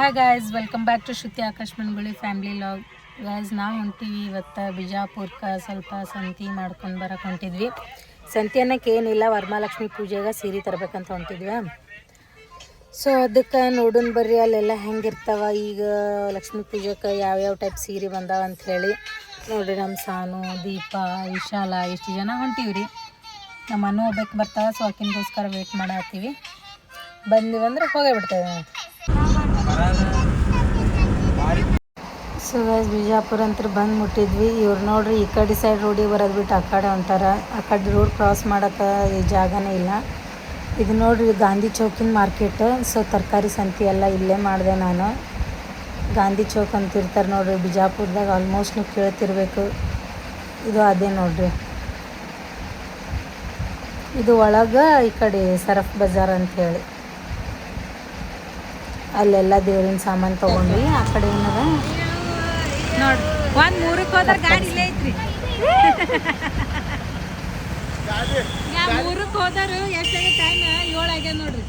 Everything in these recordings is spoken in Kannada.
Hi guys welcome back to Shruti Akash Manguli family vlog guys ನಾವು ಹೊಂಟೀವಿ ಇವತ್ತು ಬಿಜಾಪುರ್ಕ ಸ್ವಲ್ಪ ಸಂತಿ ಮಾಡ್ಕೊಂಡು ಬರಕ್ಕೆ ಹೊಂಟಿದ್ವಿ. ಸಂತಿ ಅನ್ನಕ್ಕೆ ಏನಿಲ್ಲ, ವರಮಹಾಲಕ್ಷ್ಮಿ ಪೂಜೆಗೆ ಸೀರೆ ತರಬೇಕಂತ ಹೊಂಟಿದ್ವಿ. ಸೊ ಅದಕ್ಕೆ ನೋಡೋಣ ಬರ್ರಿ, ಅಲ್ಲೆಲ್ಲ ಹೆಂಗಿರ್ತಾವ, ಈಗ ಲಕ್ಷ್ಮೀ ಪೂಜೆಗೆ ಯಾವ್ಯಾವ ಟೈಪ್ ಸೀರೆ ಬಂದಾವ ಹೇಳಿ. ನೋಡ್ರಿ ನಮ್ಮ ಸಾನು, ದೀಪ, ವಿಶಾಲ ಇಷ್ಟು ಜನ ಹೊಂಟೀವಿ ರೀ ನಮ್ಮ ಅನು ಹೋಗ್ಬೇಕು ಬರ್ತಾವ ಸೊ ಆಕಿನಗೋಸ್ಕರ ವೇಟ್ ಮಾಡತ್ತೀವಿ. ಬಂದಿವಂದ್ರೆ ಹೋಗೇ ಬಿಡ್ತೇವೆ ಸೊ ಗೈಸ್ ಬಿಜಾಪುರ ಅಂತ ಬಂದು ಮುಟ್ಟಿದ್ವಿ ಇವ್ರು ನೋಡ್ರಿ ಈ ಕಡೆ ಸೈಡ್ ರೋಡಿಗೆ ಬರೋದು ಬಿಟ್ಟು ಆ ಕಡೆ ಹೊಂಟಾರ ಆ ಕಡೆ ರೋಡ್ ಕ್ರಾಸ್ ಮಾಡೋಕೆ ಈ ಜಾಗನೇ ಇಲ್ಲ. ಇದು ನೋಡ್ರಿ ಗಾಂಧಿ ಚೌಕಿನ ಮಾರ್ಕೆಟ್ ಸೊ ತರಕಾರಿ ಸಂತಿ ಎಲ್ಲ ಇಲ್ಲೇ ಮಾಡಿದೆ ನಾನು. ಗಾಂಧಿ ಚೌಕ್ ಅಂತ ಇರ್ತಾರೆ ನೋಡ್ರಿ ಬಿಜಾಪುರದಾಗ ಆಲ್ಮೋಸ್ಟ್ ನೀವು ಕೇಳ್ತಿರ್ಬೇಕು. ಇದು ಅದೇ ನೋಡ್ರಿ. ಇದು ಒಳಗೆ ಈ ಕಡೆ ಸರಫ್ ಬಜಾರ್ ಅಂತ ಹೇಳಿ. ಅಲ್ಲೆಲ್ಲ ದೇವ್ರಿನ ಸಾಮಾನು ತೊಗೊಂಡ್ವಿ. ಆ ಕಡೆ ಏನದ ನೋಡ್ರಿ ಒಂದ್ ಮೂರಕ್ಕೆ ಹೋದ್ರ ಗಾಡಿ ಇಲ್ಲೇ ಐತ್ರಿ. ಯಾ ಮೂರಕ್ಕೆ ಹೋದರು ಎಷ್ಟಾಗ ಟೈಮ್ ಏಳ್ ಆಗ್ಯದ ನೋಡ್ರಿ.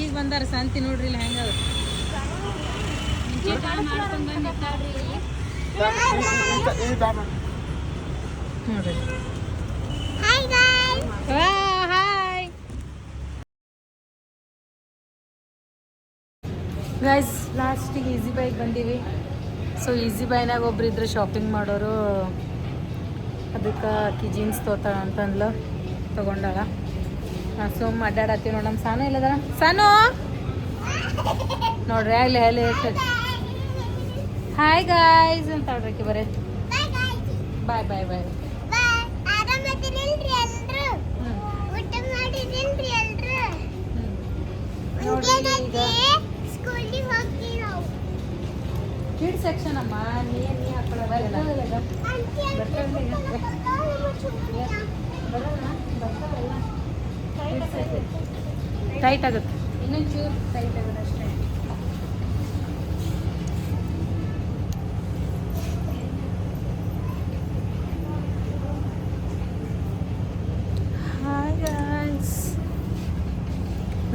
ಈಗ ಬಂದಾರ ಸಂತಿ ನೋಡ್ರಿ ಇಲ್ಲ ಹೆಂಗ. ನೋಡ್ರಿ. ಹಾಯ್. ಗೈಸ್ ಲಾಸ್ಟಿಗೆ ಈಸಿ ಬೈಕ್ ಬಂದೀವಿ. ಸೊ ಈಸಿ ಬೈನಾಗ ಒಬ್ರು ಇದ್ರೆ ಶಾಪಿಂಗ್ ಮಾಡೋರು ಅದಕ್ಕೆ ಆಕಿ ಜೀನ್ಸ್ ತೋತಾಳ ಅಂತಂದ್ಲು, ತಗೊಂಡಾಳ. ಸೊ ಅಡ್ಡಾಡತ್ತೀವಿ ನೋಡಿ ಸಾನು ಇಲ್ಲದ ಸಾನು? ನೋಡ್ರಿ ಅಲ್ಲಿ ಅಲ್ಲಿ ಹಾಯ್ ಗಾಯ್ಸ್ ಅಂತ ಹೇಳ್ರಿ ಬರೀ ಬಾಯ್ ಬಾಯ್ ಬಾಯ್ ನೋಡ್ರಿ ಈಗ ಕಿಡ್ ಸೆಕ್ಷನ್ ಅಮ್ಮ. ನೀ ನೀ ಹಾಕೊಳ್ಳೋದಲ್ಲ ಟೈಟ್ ಆಗುತ್ತೆ. ಇನ್ನೊಂದು ಚೂರು ಟೈಟ್ ಆಗುತ್ತೆ ಅಷ್ಟೇ.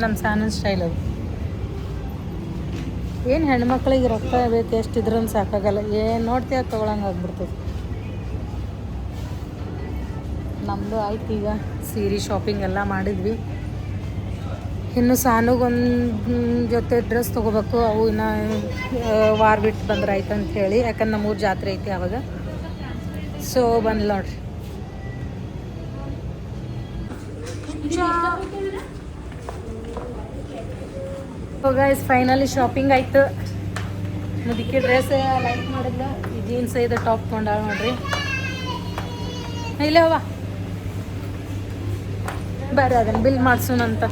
ನಮ್ಮ ಸ್ಯಾನನ್ ಸ್ಟೈಲ್ ಅದು. ಏನು ಹೆಣ್ಮಕ್ಳಿಗೆ ರೊಕ್ಕ ಬೇಕು ಎಷ್ಟಿದ್ರೂ ಸಾಕಾಗಲ್ಲ. ಏನು ನೋಡ್ತೀವಿ ಅದು ತೊಗೊಳಂಗೆ ಆಗ್ಬಿಡ್ತದೆ ನಮ್ಮದು ಆಯ್ತು ಈಗ ಸೀರೆ ಶಾಪಿಂಗ್ ಎಲ್ಲ ಮಾಡಿದ್ವಿ. ಇನ್ನು ಸಾನುಗೊಂದು ಜೊತೆ ಡ್ರೆಸ್ ತೊಗೋಬೇಕು. ಅವು ಇನ್ನು ವಾರ ಬಿಟ್ಟು ಬಂದ್ರೆ ಆಯ್ತು ಅಂತ ಹೇಳಿ. ಯಾಕಂದ್ರೆ ನಮ್ಮೂರು ಜಾತ್ರೆ ಐತಿ ಅವಾಗ. ಸೊ ಬಂದ್ ನೋಡ್ರಿ. ಗೈಸ್ ಫೈನಲಿ ಶಾಪಿಂಗ್ ಆಯ್ತು. ಅದಕ್ಕೆ ಡ್ರೆಸ್ ಲೈಕ್ ಮಾಡಿದ್ಲು. ಈ ಜೀನ್ಸ್ ಇದೆ ಟಾಪ್ ಕೊಂಡಾ ನೋಡ್ರಿ. ಇಲ್ಲೇ ಅವ ಬರ್ರಿ, ಅದನ್ನ ಬಿಲ್ ಮಾಡ್ಸೋಣಂತ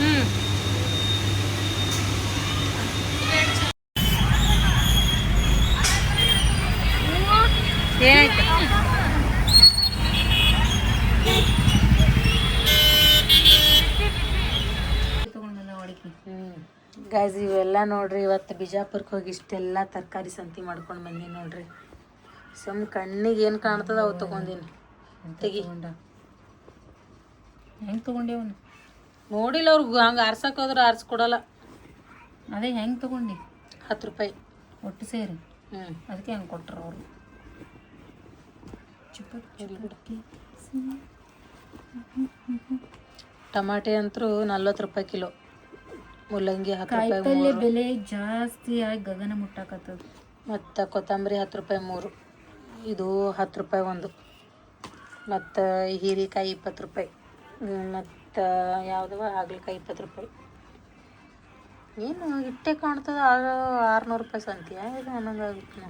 ಹ್ಞೂ ಏನಾಯ್ತು ಗಾಯ್ಸ್ ಇವೆಲ್ಲ ನೋಡ್ರಿ ಇವತ್ತು ಬಿಜಾಪುರಕ್ಕೆ ಹೋಗಿ ಇಷ್ಟೆಲ್ಲ ತರಕಾರಿ ಸಂತಿ ಮಾಡ್ಕೊಂಡು ಬಂದೀನಿ ನೋಡ್ರಿ. ಸುಮ್ ಕಣ್ಣಿಗೆ ಏನು ಕಾಣ್ತದ ಅವು ತಗೊಂಡೀನಿ. ತೆಗಿ. ಹೆಂಗ್ ತಗೊಂಡೇವನು ನೋಡಿಲ್ಲ ಅವ್ರು ಹಂಗೆ ಆರ್ಸಕ್ಕೆ ಹೋದ್ರೆ ಆರಿಸ್ಕೊಡಲ್ಲ ಅದೇ ಹೆಂಗ್ ತಗೊಂಡಿ? ಹತ್ತು ರೂಪಾಯಿ. ಒಟ್ಟು ಸೇರಿ? ಹ್ಞೂ ಅದಕ್ಕೆ ಹೆಂಗೆ ಕೊಟ್ರು ಅವರು? ಟಮಾಟೆ ಅಂತೂ ನಲ್ವತ್ತು ರೂಪಾಯಿ ಕಿಲೋ. ಮುಲ್ಲಂಗಿ ಹತ್ತು ರೂಪಾಯಿ ಕಾಯಿಪಲ್ಯ ಮೂರು. ಬೆಲೆ ಜಾಸ್ತಿ ಆಗಿ ಗಗನ ಮುಟ್ಟಾಕತ್ತದ. ಮತ್ತು ಕೊತ್ತಂಬರಿ ಹತ್ತು ರೂಪಾಯಿ ಮೂರು. ಇದು ಹತ್ತು ರೂಪಾಯಿ ಒಂದು. ಮತ್ತು ಹೀರೆಕಾಯಿ ಇಪ್ಪತ್ತು ರೂಪಾಯಿ. ಮತ್ತು ಯಾವುದವ? ಹಾಗಲಕಾಯಿ ಇಪ್ಪತ್ತು ರೂಪಾಯಿ. ಏನು ಇಟ್ಟೆ ಕಾಣ್ತದೆ. ಆರು ಆರುನೂರು ರೂಪಾಯಿ ಸಂತಿಯ ಇದು ಅನ್ನಂಗೆ ಆಗುತ್ತೆ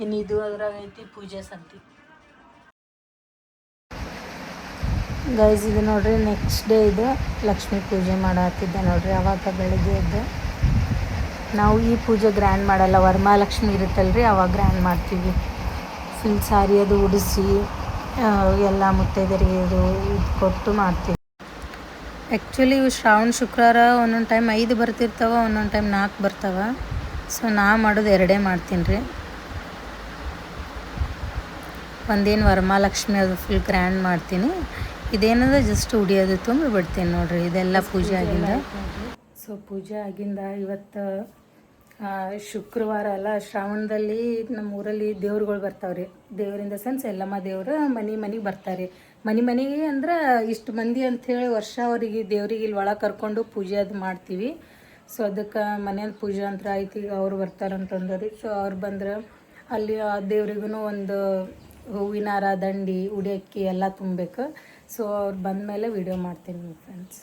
ಇನ್ನು ಇದು ಅದ್ರಾಗ ಐತಿ ಪೂಜೆ ಸಂತಿ. ಗೈಸ್ ಇದು ನೋಡ್ರಿ ನೆಕ್ಸ್ಟ್ ಡೇ ಇದು ಲಕ್ಷ್ಮೀ ಪೂಜೆ ಮಾಡತ್ತಿದ್ದೆ ನೋಡ್ರಿ, ಅವಾಗ ಬೆಳಿಗ್ಗೆ ಎದ್ದು. ನಾವು ಈ ಪೂಜೆ ಗ್ರ್ಯಾಂಡ್ ಮಾಡಲ್ಲ ವರಮಹಾಲಕ್ಷ್ಮಿ ಇರುತ್ತಲ್ರಿ, ಅವಾಗ ಗ್ರ್ಯಾಂಡ್ ಮಾಡ್ತೀವಿ. ಫುಲ್ ಸಾರಿ ಅದು ಉಡಿಸಿ ಎಲ್ಲ ಮುತ್ತೈದರಿಗೆ ಇದು ಇದು ಕೊಟ್ಟು ಮಾಡ್ತೀವಿ. ಆ್ಯಕ್ಚುಲಿ ಶ್ರಾವಣ, ಶುಕ್ರವಾರ ಒಂದೊಂದು ಟೈಮ್ ಐದು ಬರ್ತಿರ್ತಾವ, ಒಂದೊಂದು ಟೈಮ್ ನಾಲ್ಕು ಬರ್ತಾವ. ಸೊ ನಾ ಮಾಡೋದು ಎರಡೇ ಮಾಡ್ತೀನಿ ರೀ. ಒಂದೇನು ವರಮಹಾಲಕ್ಷ್ಮಿ ಅದು ಫುಲ್ ಗ್ರ್ಯಾಂಡ್ ಮಾಡ್ತೀನಿ. ಇದೇನಂದ್ರೆ ಜಸ್ಟ್ ಉಡಿಯೋದು ತುಂಬಿ ಬಿಡ್ತೀನಿ ನೋಡ್ರಿ ಇದೆಲ್ಲ ಪೂಜೆ ಆಗಿಂದ. ಸೊ ಪೂಜೆ ಆಗಿಂದ ಇವತ್ತು ಶುಕ್ರವಾರ ಅಲ್ಲ ಶ್ರಾವಣದಲ್ಲಿ ನಮ್ಮ ಊರಲ್ಲಿ ದೇವ್ರುಗಳು ಬರ್ತಾವ್ರಿ. ದೇವರಿಂದ ಸೆನ್ಸ್ ಎಲ್ಲಮ್ಮ ದೇವ್ರು ಮನೆ ಮನೆಗೆ ಬರ್ತಾರೆ. ಮನೆ ಮನೆಗೆ ಅಂದ್ರೆ ಇಷ್ಟು ಮಂದಿ ಅಂಥೇಳಿ ವರ್ಷ ಅವರಿಗೆ ದೇವ್ರಿಗೆ ಇಲ್ಲಿ ಒಳಗೆ ಕರ್ಕೊಂಡು ಪೂಜೆ ಅದು ಮಾಡ್ತೀವಿ. ಸೊ ಅದಕ್ಕೆ ಮನೆಯಲ್ಲಿ ಪೂಜೆ ಅಂತ ಆಯ್ತು ಈಗ ಅವ್ರು ಬರ್ತಾರಂತಂದ್ರಿ ಸೊ ಅವ್ರು ಬಂದ್ರೆ ಅಲ್ಲಿ ಆ ದೇವ್ರಿಗೂ ಒಂದು ಹೂವಿನಾರ ದಂಡಿ ಉಡಿಯಕ್ಕಿ ಎಲ್ಲ ತುಂಬಬೇಕು. ಸೊ ಅವ್ರು ಬಂದಮೇಲೆ ವಿಡಿಯೋ ಮಾಡ್ತೀನಿ ಫ್ರೆಂಡ್ಸ್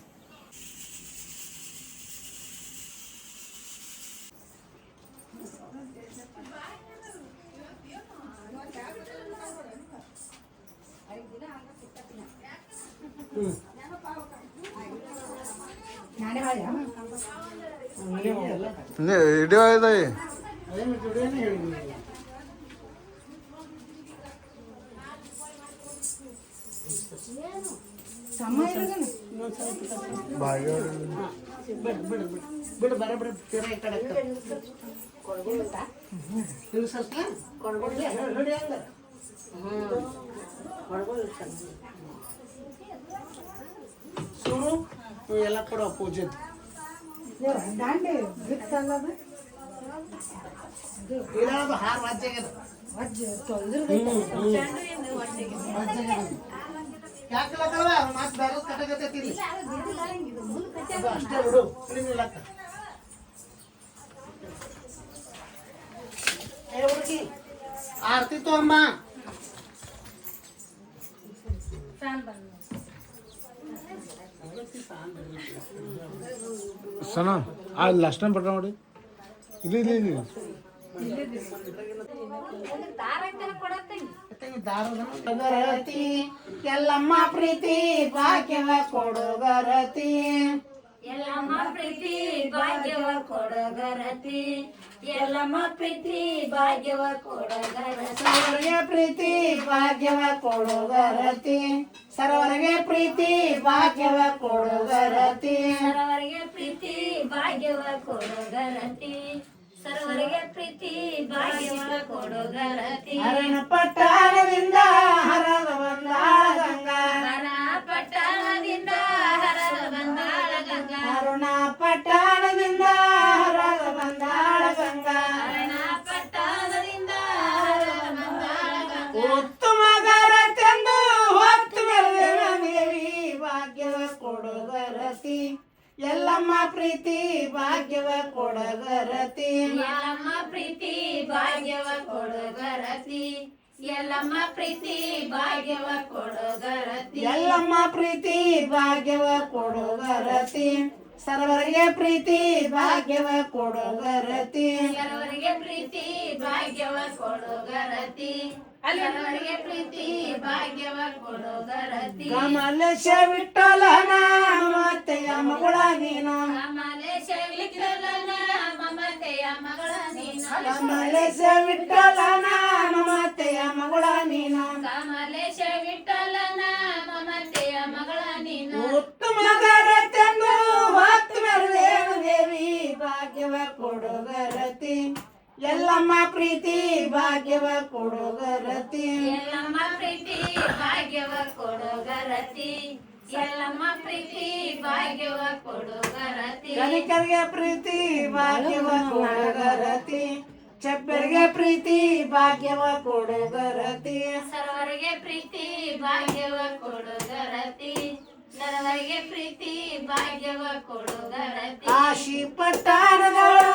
ವಿಡಿಯೋ ಬಿಡು ಬರ ಬಿಡು ತೀರ ಈ ಕಡೆ ಸುರು ಎಲ್ಲ ಕೊಡೋ ಪೂಜೆ ಹಾರ ವಾಜ್ಯಾಗ್ಯದ ಯಾಕಲ್ಲ ಮತ್ತೆ ಬೇರೆ ಕಟಕತ್ತೈತಿ ಇಲ್ಲಿ. ಅದು ಅಷ್ಟೇ ಬಿಡು ಕಡಿಮೆ ಇಲ್ಲಕ್ಕ ಏ ಹುಡುಗಿ ಆರತಿ ತಗೊಂಬ ಸಣ್ಣ ಆ ಲಾಸ್ಟ್ ಟೈಮ್ ಬರ್ತಾವ ನೋಡಿ ಇಲ್ಲಿ ಇಲ್ಲಿ ಇಲ್ಲಿ ಗರತಿ. ಎಲ್ಲಮ್ಮ ಪ್ರೀತಿ ಭಾಗ್ಯವ ಕೊಡುಗರತಿ ಎಲ್ಲಮ್ಮ ಪ್ರೀತಿ ಭಾಗ್ಯವ ಕೊಡಗರತಿ ಎಲ್ಲಮ್ಮ ಪ್ರೀತಿ ಭಾಗ್ಯವ ಕೊಡಗರತಿ ಸರ್ವರಿಗೆ ಪ್ರೀತಿ ಭಾಗ್ಯವ ಕೊಡುಗರತಿ ಸರ್ವರಿಗೆ ಪ್ರೀತಿ ಭಾಗ್ಯವ ಕೊಡುಗರತಿ ಸರ್ವರಿಗೆ ಪ್ರೀತಿ ಭಾಗ್ಯವ ಕೊಡಗರತಿ ಸರ್ವರಿಗೆ ಪ್ರೀತಿ ಭಾಗ್ಯವ ಕೊಡಗರತಿ ಹರಣ ಪಟ್ಟಣದಿಂದ ಎಲ್ಲಮ್ಮ ಪ್ರೀತಿ ಭಾಗ್ಯವ ಕೊಡಗರತಿ. ಎಲ್ಲಮ್ಮ ಪ್ರೀತಿ ಭಾಗ್ಯವ ಕೊಡಗರತಿ. ಎಲ್ಲಮ್ಮ ಪ್ರೀತಿ ಭಾಗ್ಯವ ಕೊಡಗರತಿ. ಎಲ್ಲಮ್ಮ ಪ್ರೀತಿ ಭಾಗ್ಯವ ಕೊಡುಗರತಿ. ಸರ್ವರಿಗೆ ಪ್ರೀತಿ ಭಾಗ್ಯವ ಕೊಡೋಗರತಿ ಸರ್ವರಿಗೆ ಪ್ರೀತಿ ಭಾಗ್ಯವ ಕೊಡೋಗರತಿ ಸರ್ವರಿಗೆ ಪ್ರೀತಿ ಭಾಗ್ಯವ ಕೊಡಗರತಿ ಕಮಲೇಶ ವಿಠಲನ ಮತ್ತೆಯ ಮಗಳ ನೀನ. ಕಮಲೇಶ ವಿಠಲನ ಮಮತೆಯ ಮಗಳ ನೀನ. ಕಮಲೇಶ ವಿಠಲನ ಮಮತೆಯ ಮಗಳ ನೀನು ಕಮಲೇಶ ಭಾಗ್ಯವ ಕೊಡುಗರತಿ ಎಲ್ಲಮ್ಮ ಪ್ರೀತಿ ಭಾಗ್ಯವ ಕೊಡಗರತಿ ಎಲ್ಲಮ್ಮ ಪ್ರೀತಿ ಭಾಗ್ಯವ ಕೊಡಗರತಿ ಕನಿಕರಿಗೆ ಪ್ರೀತಿ ಭಾಗ್ಯವ ಕೊಡುಗರತಿ ಚೆಪ್ಪರಿಗೆ ಪ್ರೀತಿ ಭಾಗ್ಯವ ಕೊಡುಗರತಿ ಸರ್ವರಿಗೆ ಪ್ರೀತಿ ಭಾಗ್ಯವ ಕೊಡಗರತಿ ಸರ್ವರಿಗೆ ಪ್ರೀತಿ ಭಾಗ್ಯವ ಕೊಡಗರತಿ ಕಾಶಿ ಪಟ್ಟಣಗಳು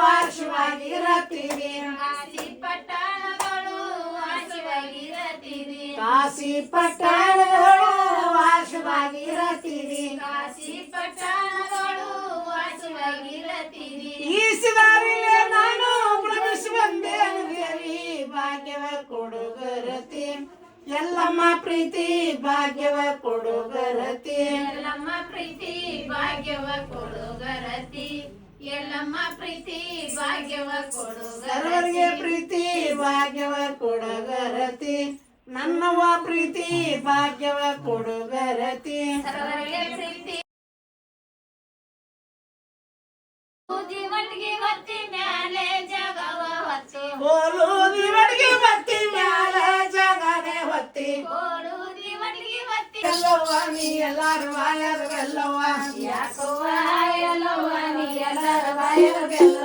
ವಾಸವಾಗಿರತೀವಿ ಕಾಶಿ ಪಟ್ಟಣಗಳು ವಾಸವಾಗಿರತೀವಿ ಕಾಶಿ ಪಟ್ಟಣದಳು ವಾರ್ಷವಾಗಿರತೀರಿ ಕಾಶಿ ಪಟ್ಟಣಗಳು ಈ ಈಸಿದಾರಿಲೆ ನಾನು ಪ್ರವೇಶ ಬಂದೇನು ದೇವಿ ಭಾಗ್ಯವ ಕೊಡುಗರತಿ ಎಲ್ಲಮ್ಮ ಪ್ರೀತಿ ಭಾಗ್ಯವ ಕೊಡುಗರತಿ ಎಲ್ಲಮ್ಮ ಪ್ರೀತಿ ಭಾಗ್ಯವ ಕೊಡುಗರತಿ ಎಲ್ಲಮ್ಮ ಪ್ರೀತಿ ಭಾಗ್ಯವ ಕೊಡುಗರತಿ ಪ್ರೀತಿ ಭಾಗ್ಯವ ಕೊಡುಗರತಿ ನನ್ನವ ಪ್ರೀತಿ ಭಾಗ್ಯವ ಕೊಡುಗರತಿ ಸರ್ವರಿಗೆ ಪ್ರೀತಿ ನೀ ಎಲ್ಲಾರ ಬಾಯಾರ ಬೆಲ್ಲವ್ವ ಯಾಕವ್ವ ಎಲ್ಲವ್ವ ನೀ ಎಲ್ಲರ ಬಾಯರ ಬೆಲ್ಲವ್ವ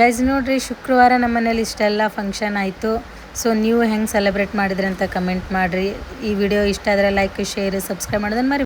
ಗೈಸ್ ನೋಡ್ರಿ, ಶುಕ್ರವಾರ ನಮ್ಮ ಮನೇಲಿ ಇಷ್ಟೆಲ್ಲ ಫಂಕ್ಷನ್ ಆಯಿತು. ಸೊ ನೀವು ಹೆಂಗೆ ಸೆಲೆಬ್ರೇಟ್ ಮಾಡಿದ್ರಿ ಅಂತ ಕಮೆಂಟ್ ಮಾಡಿರಿ. ಈ ವಿಡಿಯೋ ಇಷ್ಟ ಆದರೆ ಲೈಕ್ ಶೇರ್ ಸಬ್ಸ್ಕ್ರೈಬ್ ಮಾಡೋದನ್ನು ಮರಿ